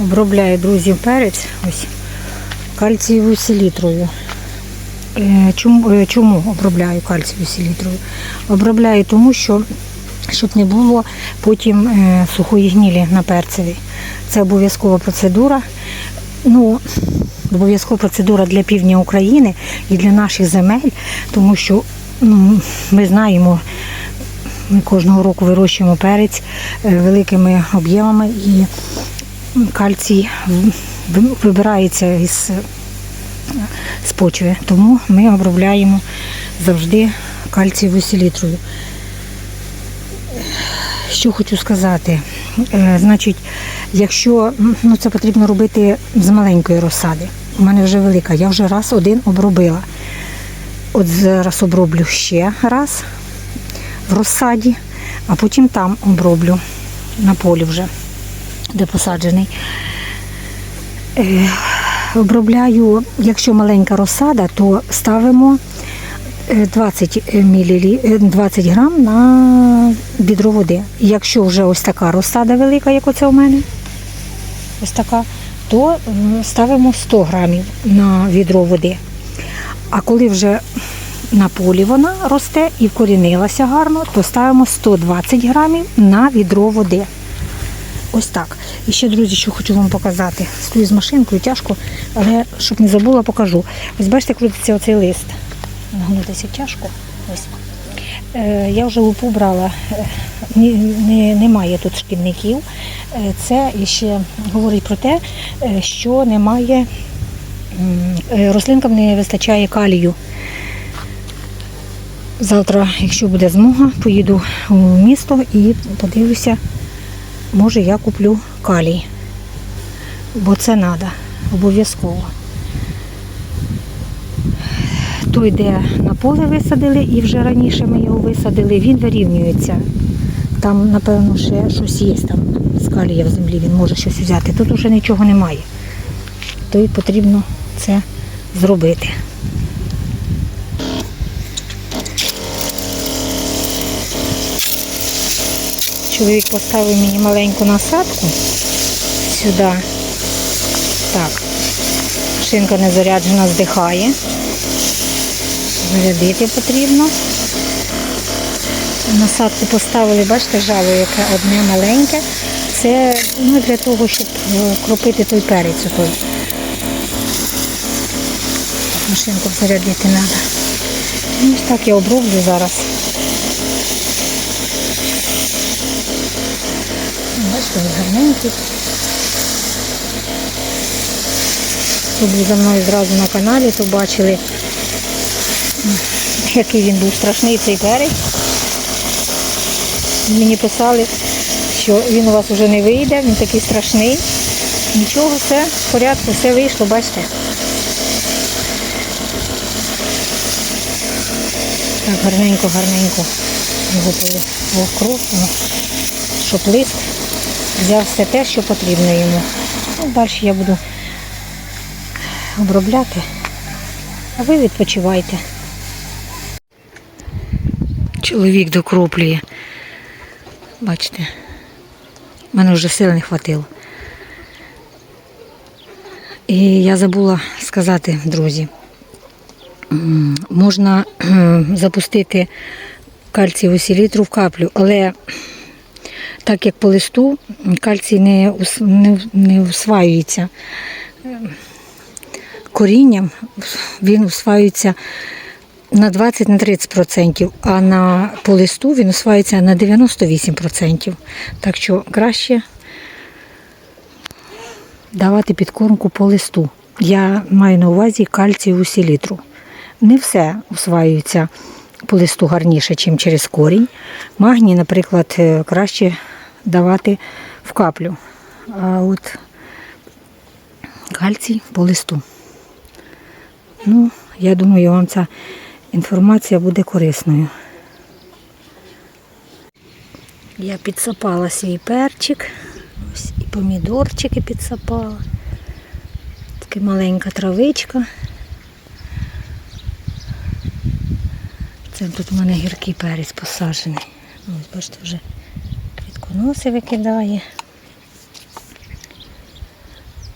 Обробляю, друзі, перець ось кальцієвою селітрою. Е, Чому, е, чому обробляю кальцієвою селітрою? Обробляю тому, що щоб не було потім е, сухої гнілі на перцеві. Це обов'язкова процедура. Ну, обов'язкова процедура для півдня України і для наших земель, тому що ну, ми знаємо, ми кожного року вирощуємо перець великими об'ємами і кальцій вибирається із, з почви. Тому ми обробляємо завжди кальцієвою селітрою. Що хочу сказати, Е, значить, якщо ну, це потрібно робити з маленької розсади. У мене вже велика, я вже раз один обробила. От зараз оброблю ще раз в розсаді, а потім там оброблю на полі вже, де посаджений. Е, обробляю, якщо маленька розсада, то ставимо е, 20 мл, 20 грам на відро води. Якщо вже ось така розсада велика, як оце у мене, ось така, то ставимо 100 грамів на відро води. А коли вже на полі вона росте і вкорінилася гарно, то ставимо 120 грамів на відро води. Ось так. І ще, друзі, що хочу вам показати. Стою з машинкою, тяжко, але щоб не забула, покажу. Ось бачите, крутиться оцей лист. Нагнутися тяжко. Ось. Е, я вже лупу брала, Е, не, немає тут шкідників. Е, це ще говорить про те, що немає, рослинкам не вистачає калію. Завтра, якщо буде змога, поїду у місто і подивлюся, може я куплю калій. Бо це треба, обов'язково. Той, де на поле висадили, і вже раніше ми його висадили, він вирівнюється. Там, напевно, ще щось є там з калія в землі, він може щось взяти. Тут вже нічого немає. То й потрібно це зробити. Чоловік поставив мені маленьку насадку сюди. Так. Шинка не заряджена, здихає. Зарядити потрібно. Насадку поставили, бачите, жало, яке одне маленьке. Це ну, для того, щоб е, кропити той перець. Той. Машинку зарядити треба. Ну, ось так я оброблю зараз. Він гарненький. Хто був за мною зразу на каналі, то бачили, який він був страшний цей перець. Мені писали, що він у вас вже не вийде, він такий страшний. Нічого, все в порядку, все вийшло, бачите. Так, гарненько, гарненько його покрутимо, щоб лист взяв все те, що потрібно йому. Ну, далі я буду обробляти, а ви відпочивайте. Чоловік докроплює. Бачите, мене вже сил не хватило. І я забула сказати, друзі, можна запустити кальцієву селітру в каплю, але так як по листу кальцій не, не, не усваюється корінням, він усваюється на 20-30%, а на по листу він усваюється на 98%. Так що краще давати підкормку по листу. Я маю на увазі кальцієву селітру. Не все усваюється по листу гарніше, ніж через корінь. Магній, наприклад, е, краще давати в каплю. А от кальцій по листу. Ну, я думаю, вам ця інформація буде корисною. Я підсапала свій перчик, ось і помідорчики підсапала. Така маленька травичка. Це тут у мене гіркий перець посаджений. Ось, бачите, вже квітконоси викидає.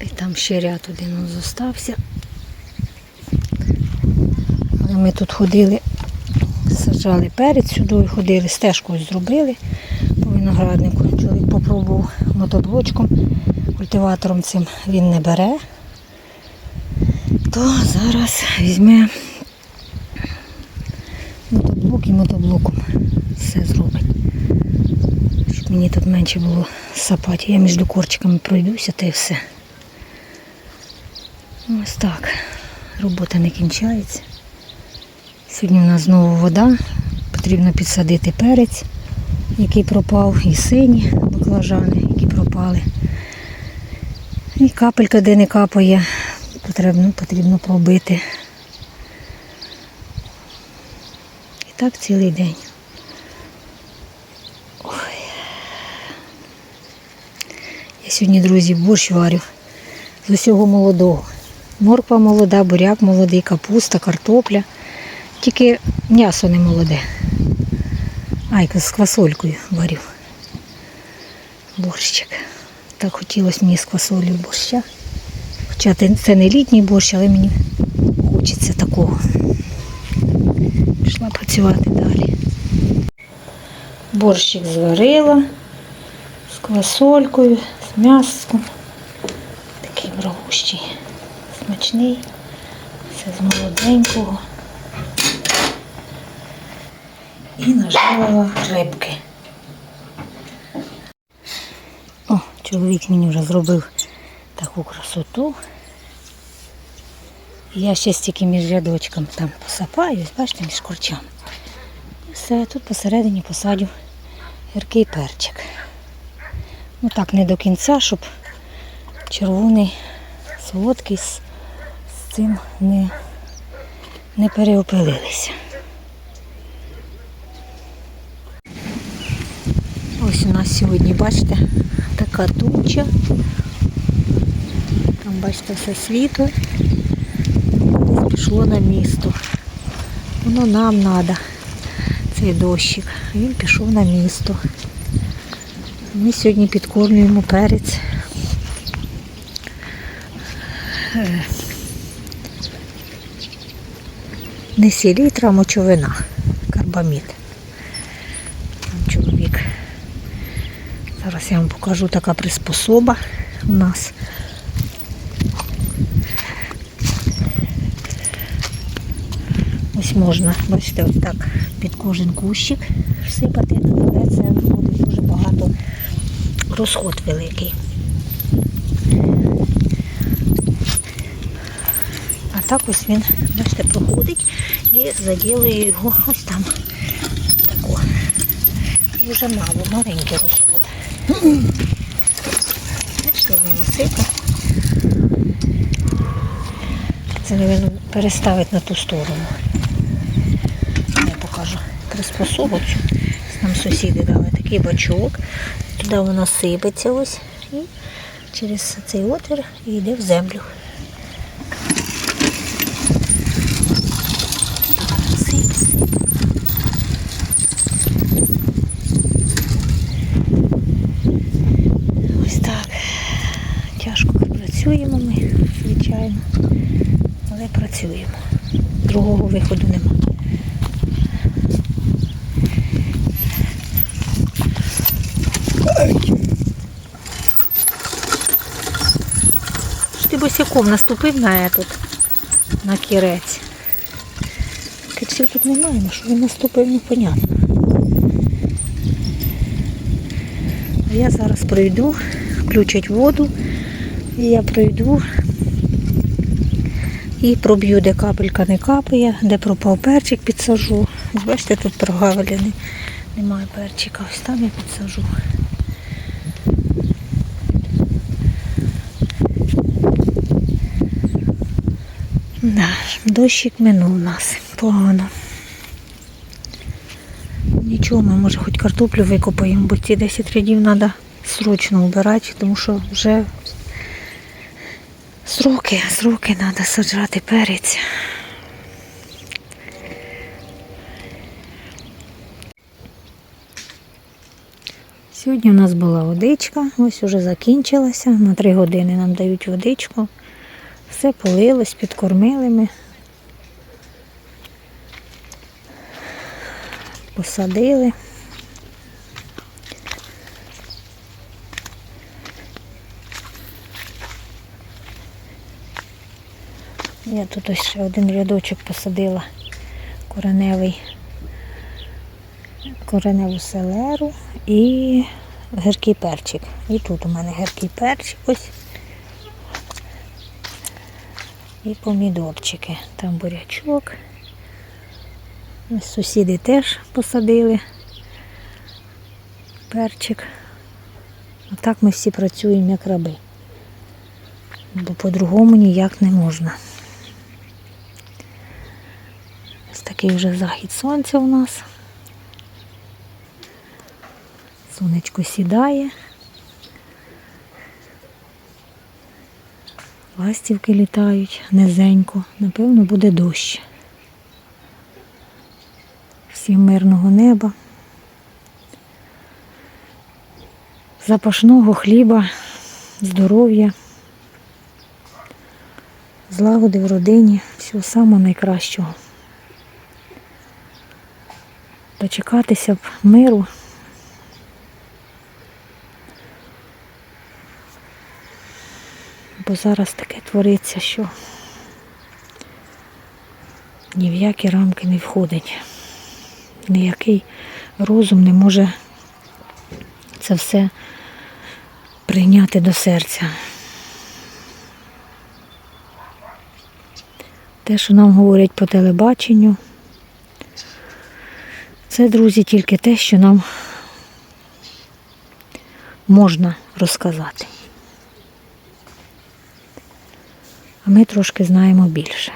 І там ще ряд один зостався. Але ми тут ходили, саджали перець сюди, ходили, стежку зробили по винограднику. Чоловік попробував мотоблочком, культиватором цим він не бере. То зараз візьме мотоблок і мотоблоком все зробить. Мені тут менше було сапати. Я між корчиками пройдуся та й все. Ось так. Робота не кінчається. Сьогодні у нас знову вода. Потрібно підсадити перець, який пропав, і сині баклажани, які пропали. І капелька, де не капає, потрібно, потрібно пробити. І так цілий день. Ой. Я сьогодні, друзі, борщ варю з усього молодого. Морква молода, буряк молодий, капуста, картопля. Тільки м'ясо не молоде. Айка з квасолькою варю. Борщик. Так хотілося мені з квасолею борща. Хоча це не літній борщ, але мені хочеться такого. Пішла працювати далі. Борщик зварила з квасолькою, з м'яском. Такий рогущий, смачний. Все з молоденького. І нажарила рибки. О, чоловік мені вже зробив таку красоту. Я ще стільки між рядочками там посапаю, ось бачите, між корчами. Все, тут посередині посадю гіркий перчик. Ну так, не до кінця, щоб червоний солодкий з, цим не, не переопилилися. Ось у нас сьогодні, бачите, така туча. Там, бачите, все світло. Пішло на місто. Воно нам треба, цей дощик. Він пішов на місто. Ми сьогодні підкормлюємо перець. Е, Не селітра, а мочовина. Карбамід. Там чоловік. Зараз я вам покажу така приспособа у нас. Ось можна, бачите, ось так під кожен кущик всипати, але це розход великий. А так ось він, бачите, проходить і заділує його ось там. Тако. Дуже мало, маленький розход. Бачите, воно сипе. Це, мабуть, переставити на ту сторону. Я покажу приспособу. Нам сусіди дали такий бачок. Туди воно сипеться ось і через цей отвір йде в землю. Ось так. Тяжко працюємо ми, звичайно, але працюємо. Другого виходу немає. Ж наступив на этот, на кірець. Кирсів тут немає, на що він наступив, непонятно. Я зараз пройду, включать воду, і я пройду і проб'ю, де капелька не капає, де пропав перчик, підсажу. Бачите, тут прогавлений. Немає перчика, ось там я підсажу. Да, дощик минув нас. Погано. Нічого, ми може хоч картоплю викопаємо, бо ці 10 рядів треба срочно вбирати, тому що вже сроки, сроки треба саджати перець. Сьогодні у нас була водичка, ось уже закінчилася. На три години нам дають водичку. Все полилось, підкормили ми. Посадили. Я тут ось ще один рядочок посадила кореневий, кореневу селеру і гіркий перчик. І тут у мене гіркий перчик ось. І помідорчики. Там бурячок. Ось сусіди теж посадили перчик. Отак ми всі працюємо як раби. Бо по-другому ніяк не можна. Ось такий вже захід сонця у нас. Сонечко сідає. Ластівки літають низенько. Напевно, буде дощ. Всім мирного неба. Запашного хліба, здоров'я, злагоди в родині, всього самого найкращого. Дочекатися б миру. Бо зараз таке твориться, що ні в які рамки не входить. Ніякий розум не може це все прийняти до серця. Те, що нам говорять по телебаченню, це, друзі, тільки те, що нам можна розказати. А ми трошки знаємо більше.